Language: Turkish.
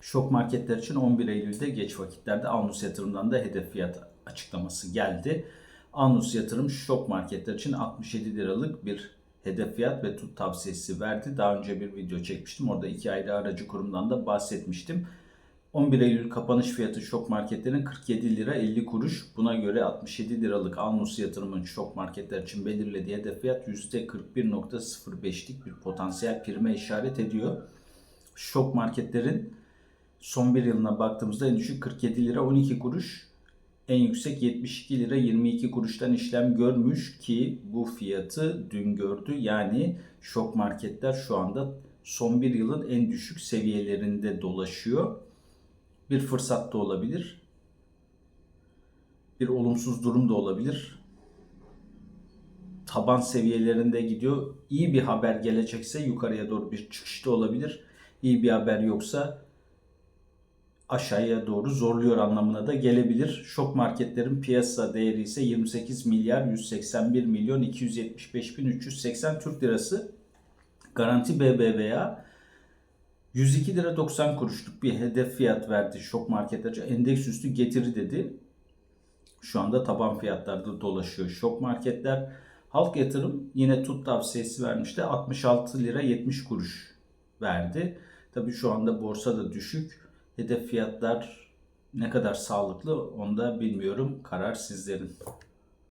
Şok marketler için 11 Eylül'de geç vakitlerde Alnus yatırımdan da hedef fiyat açıklaması geldi. Alnus yatırım şok marketler için 67 liralık bir hedef fiyat ve tut tavsiyesi verdi. Daha önce bir video çekmiştim. Orada iki ayrı aracı kurumdan da bahsetmiştim. 11 Eylül kapanış fiyatı şok marketlerin 47 lira 50 kuruş. Buna göre 67 liralık Alnus yatırımın şok marketler için belirlediği hedef fiyat %41.05'lik bir potansiyel prime işaret ediyor. Şok marketlerin son bir yılına baktığımızda en düşük 47 lira 12 kuruş, en yüksek 72 lira 22 kuruştan işlem görmüş ki bu fiyatı dün gördü. Yani şok marketler şu anda son bir yılın en düşük seviyelerinde dolaşıyor. Bir fırsat da olabilir. Bir olumsuz durum da olabilir. Taban seviyelerinde gidiyor. İyi bir haber gelecekse yukarıya doğru bir çıkış da olabilir. İyi bir haber yoksa aşağıya doğru zorluyor anlamına da gelebilir. Şok marketlerin piyasa değeri ise 28 milyar 181 milyon 275 bin 380 Türk lirası. Garanti BBVA 102 lira 90 kuruşluk bir hedef fiyat verdi şok marketlerce. Endeks üstü getiri dedi. Şu anda taban fiyatlarda dolaşıyor şok marketler. Halk yatırım yine tut tavsiyesi vermişti. 66 lira 70 kuruş verdi. Tabii şu anda borsa düşük. Hedef fiyatlar ne kadar sağlıklı onu da bilmiyorum. Karar sizlerin.